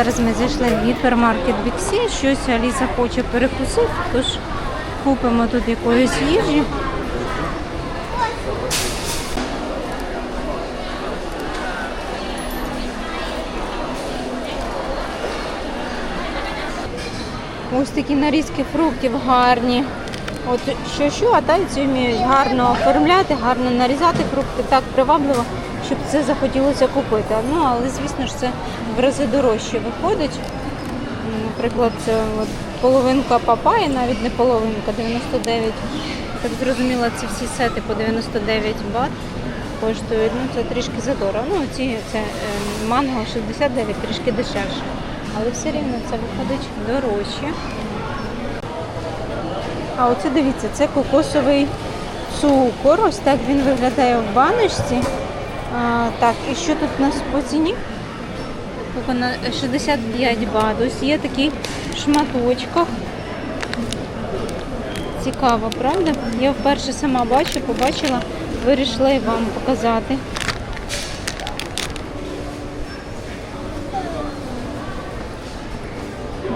Зараз ми зайшли в гіпермаркет Біксі, щось Аліса хоче перекусити, тож купимо тут якоїсь їжі. Ось такі нарізки фруктів гарні. От що що, а тайці вміють гарно оформляти, гарно нарізати фрукти так привабливо, щоб це захотілося купити. Ну, але звісно ж це в рази дорожче виходить. Наприклад, це от половинка папаї, навіть не половинка, 99. Так зрозуміло, ці всі сети по 99 бат коштують. Ну це трішки задорого. Ну ці це е, манго 69 трішки дешевше. Але все рівно це виходить дорожче. А оце дивіться, це кокосовий цукор. Ось так він виглядає в баночці. А, так, і що тут у нас по ціні? Тобто на 65 бат. Ось є такі в шматочках. Цікаво, правда? Я вперше сама бачу, побачила, вирішила і вам показати.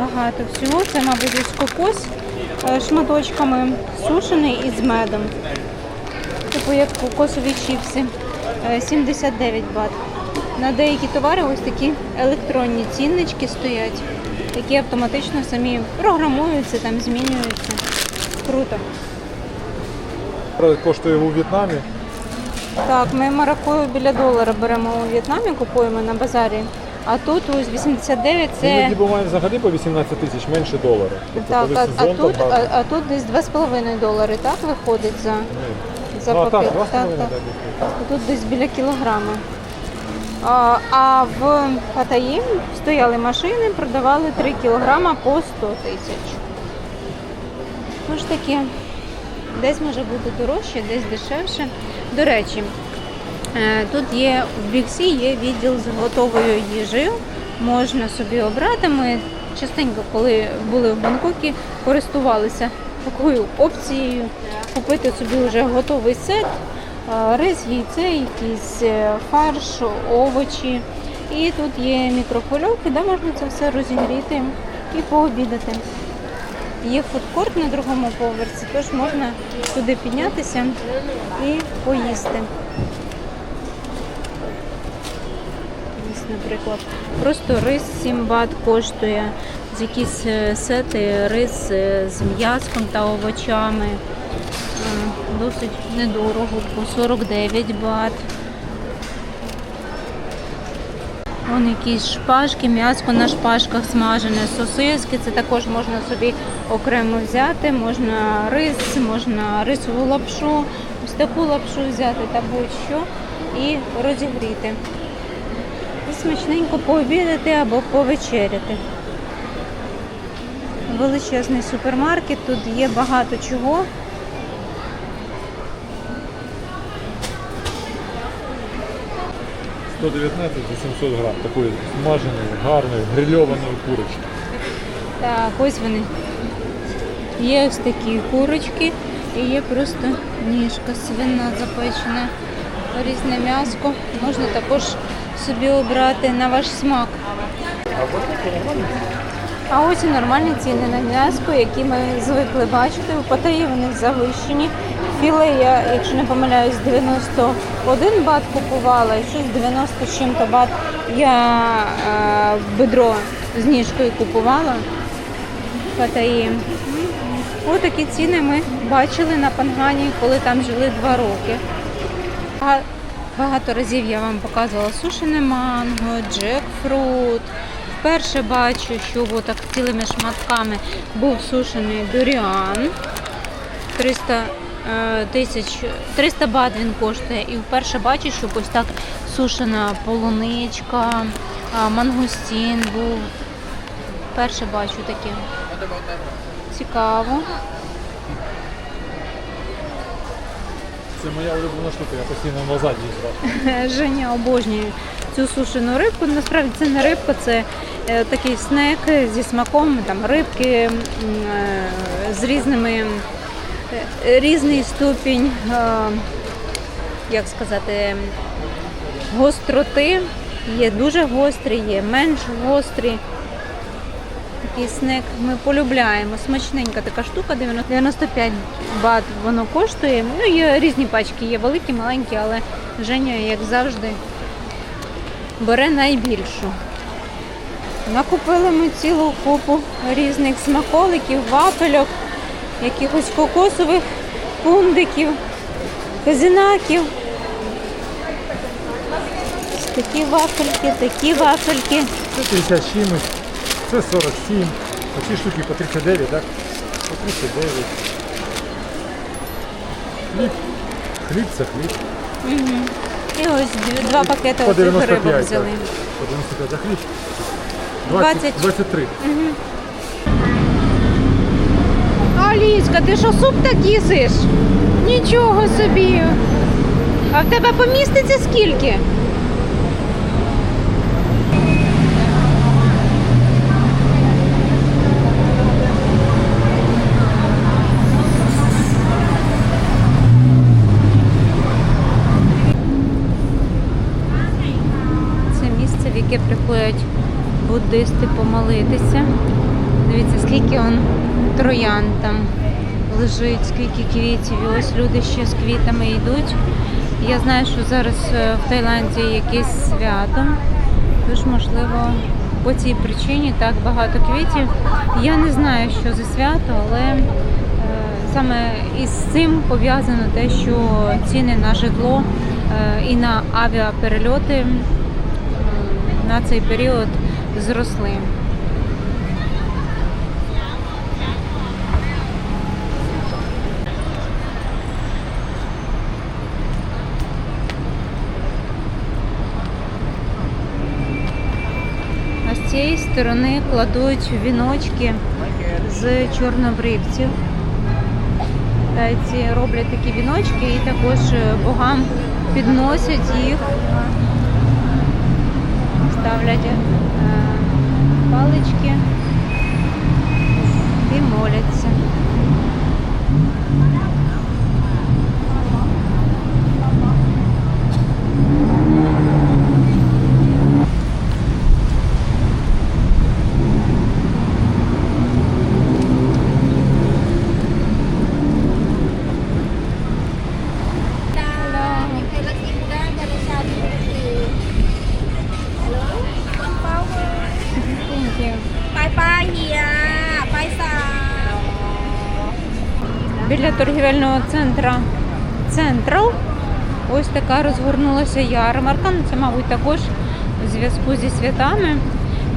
Багато всього. Це, мабуть, ось кокос е, шматочками сушений із медом. Типу як кокосові чіпси. Е, 79 бат. На деякі товари ось такі електронні ціннички стоять, які автоматично самі програмуються, там змінюються. Круто. Коштує у В'єтнамі. Так, ми маракую біля долара беремо у В'єтнамі, купуємо на базарі. А тут ось 89 це. Іноді буває взагалі по 18 тисяч менше долара. Тобто, Так, коли а, а, сезон, тут, а, а тут десь 2,5 долари, так виходить за, Ні. За Ну, а так, так, так. Тут десь біля кілограма. А, а в Паттайі стояли машини, продавали 3 кілограма по 100 тисяч. Ну ж таке, десь може бути дорожче, десь дешевше. До речі, е, тут є в Біксі є відділ з готовою їжею. Можна собі обрати. Ми частенько, коли були в Бангкокі, користувалися такою опцією купити собі вже готовий сет, е, рис, яйце, якийсь е, фарш, овочі. І тут є мікрохвильовки, де можна це все розігріти і пообідати. Є фудкорт на другому поверсі, тож можна туди піднятися і поїсти. Наприклад, просто рис 7 бат коштує, якісь е, сети, рис з м'яском та овочами. Е, Досить недорого, по 49 бат. Вон якісь шпажки, м'яско на шпажках смажене, сосиски. Це також можна собі окремо взяти. Можна рис, можна рисову лапшу, ось таку лапшу взяти та будь-що і розігріти. І смачненько пообідати або повечеряти. Величезний супермаркет, тут є багато чого. – 119 за 700 грам. Такої смаженої, гарної, грильованої курочки. Так, ось вони. Є ось такі курочки і є просто ніжка свина запечена. Різне м'яско. Можна також собі обрати на ваш смак. А ось і нормальні ціни на м'яско, які ми звикли бачити. У Паттайі вони завищені. Філе я, якщо не помиляюсь, 91 бат купувала, і щось 90 з чим-то бат я е, бедро з ніжкою купувала в Паттайі. Ось такі ціни ми бачили на Пангані, коли там жили два роки. Бага- Багато разів я вам показувала сушене манго, джекфрут. Вперше бачу, що отак цілими шматками був сушений дуріан. 300 е, тисяч 300 бат він коштує. І вперше бачу, що ось так сушена полуничка, мангустін був. Вперше бачу таке. Цікаво. Це моя улюблена штука, я постійно в Азаді їздив. Женя обожнює цю сушену рибку. Насправді це не рибка, це такий снек зі смаком там, рибки е, з різними е, різний ступінь, е, як сказати, гостроти. Є дуже гострі, є менш гострі. Такий снек ми полюбляємо. Смачненька така штука, 95 бат воно коштує. Ну, є різні пачки, є великі, маленькі, але Женя, як завжди, бере найбільшу. Накупили ми цілу купу різних смаколиків, вафельок, якихось кокосових пундиків, казинаків. Такі вафельки, такі вафельки. Це 50 чимось, це 47. Оці штуки по 39, так? По 39. Хліб. Хліб це хліб. І ось два пакети оцих рибок взяли. По 95 за хліб. 20. 23. Аліська, ти що суп так їсиш? Нічого собі. А в тебе поміститься скільки? Це місце, в яке приходять буддисти помолитися. Дивіться, скільки он троян там лежить, скільки квітів. І ось люди ще з квітами йдуть. Я знаю, що зараз е, в Таїланді якесь свято, тож, можливо, по цій причині так багато квітів. Я не знаю, що за свято, але е, саме із цим пов'язано те, що ціни на житло е, і на авіаперельоти на цей період зросли. З цієї сторони кладуть віночки з чорнобривців. Тайці роблять такі віночки і також е, богам підносять їх, ставлять палички і моляться. Централ ось така розгорнулася ярмарка. Ну, Це, мабуть, також у зв'язку зі святами.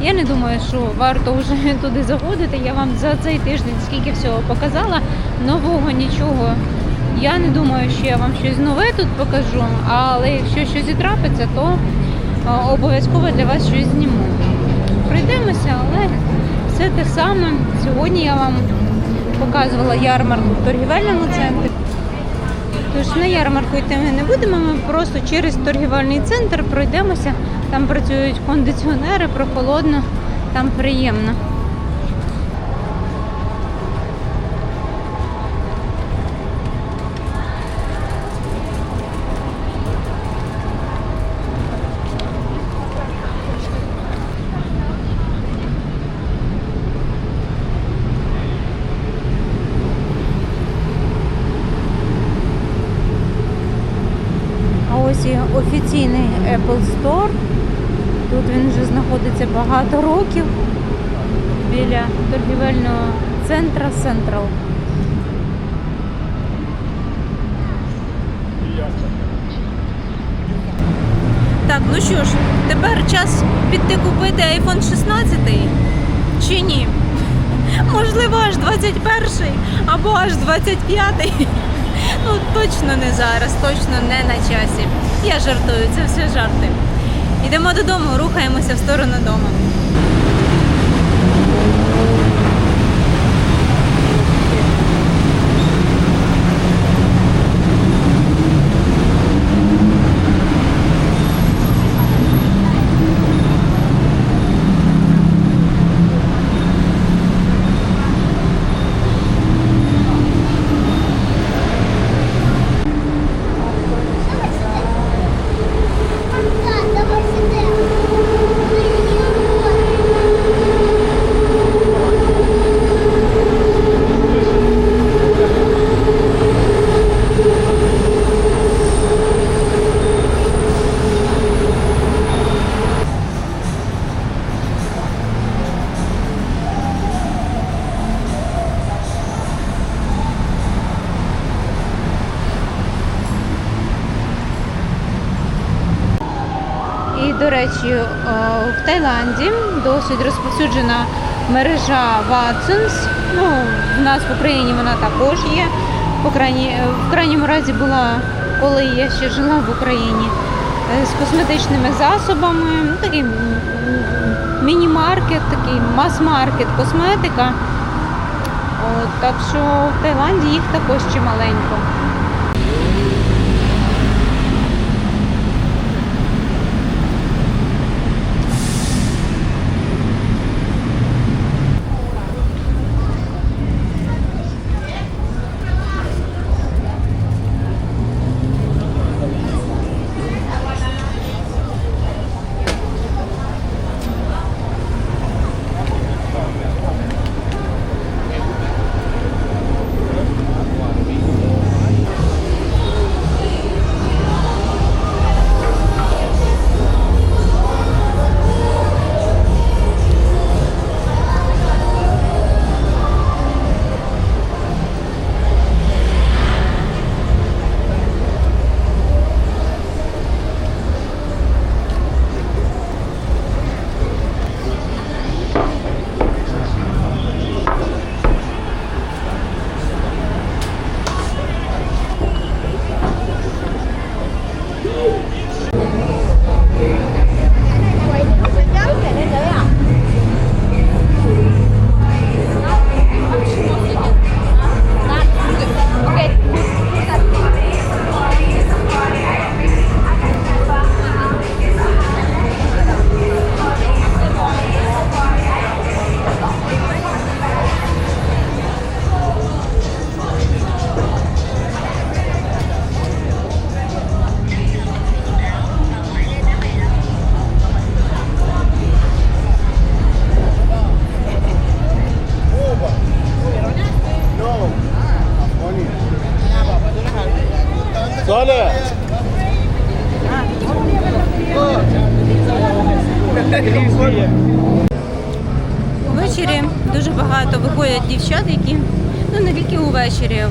Я не думаю, що варто вже туди заходити. Я вам за цей тиждень скільки всього показала. Нового нічого. Я не думаю, що я вам щось нове тут покажу, але якщо щось і трапиться, то обов'язково для вас щось зніму. Пройдемося, але все те саме. Сьогодні я вам показувала ярмарку в торгівельному центрі. Тож на ярмарку йти ми не будемо, ми просто через торгівельний центр пройдемося. Там працюють кондиціонери, прохолодно, там приємно. А ось і офіційний Apple Store. Тут він вже знаходиться багато років біля торгівельного центра Central. Так, ну що ж, тепер час піти купити iPhone 16 чи ні? Можливо, аж 21 або аж 25. Ну, точно не зараз, точно не на часі. Я жартую, це все жарти. Йдемо додому, рухаємося в сторону дому. Давай сюда. до речі, е, в Таїланді досить розповсюджена мережа Watsons. Ну, в нас в Україні вона також є. По крайні, в крайньому разі була, коли я ще жила в Україні, е, з косметичними засобами. Ну, такий міні-маркет, такий мас-маркет, косметика. От, так що в Таїланді їх також чималенько.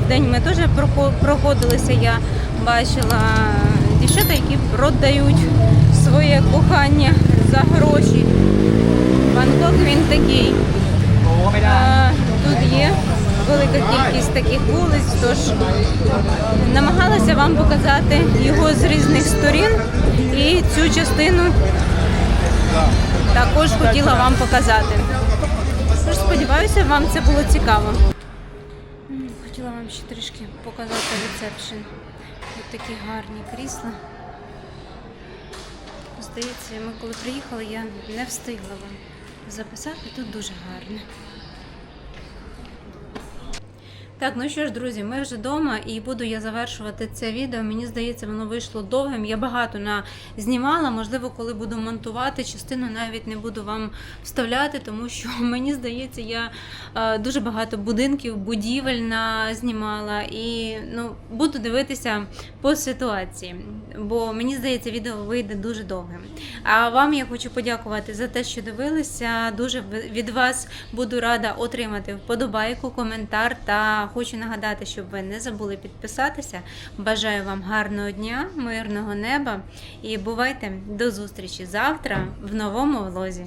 День ми теж проходилися. Я бачила дівчата, які продають своє кохання за гроші. Бангкок він такий. А, Тут є велика кількість таких вулиць, тож намагалася вам показати його з різних сторін і цю частину також хотіла вам показати. Тож сподіваюся, вам це було цікаво. Вам ще трішки показати рецепшн. Ось такі гарні крісла. Здається, ми коли приїхали, я не встигла вам записати. Тут дуже гарно. Так, ну що ж, друзі, ми вже вдома і буду я завершувати це відео. Мені здається, воно вийшло довгим. Я багато на знімала. Можливо, коли буду монтувати, частину навіть не буду вам вставляти, тому що мені здається, я е, дуже багато будинків, будівель на знімала і ну, буду дивитися по ситуації, бо мені здається, відео вийде дуже довгим. А вам я хочу подякувати за те, що дивилися. Дуже від вас буду рада отримати вподобайку, коментар та хочу нагадати, щоб ви не забули підписатися. Бажаю вам гарного дня, мирного неба і бувайте до зустрічі завтра в новому влозі.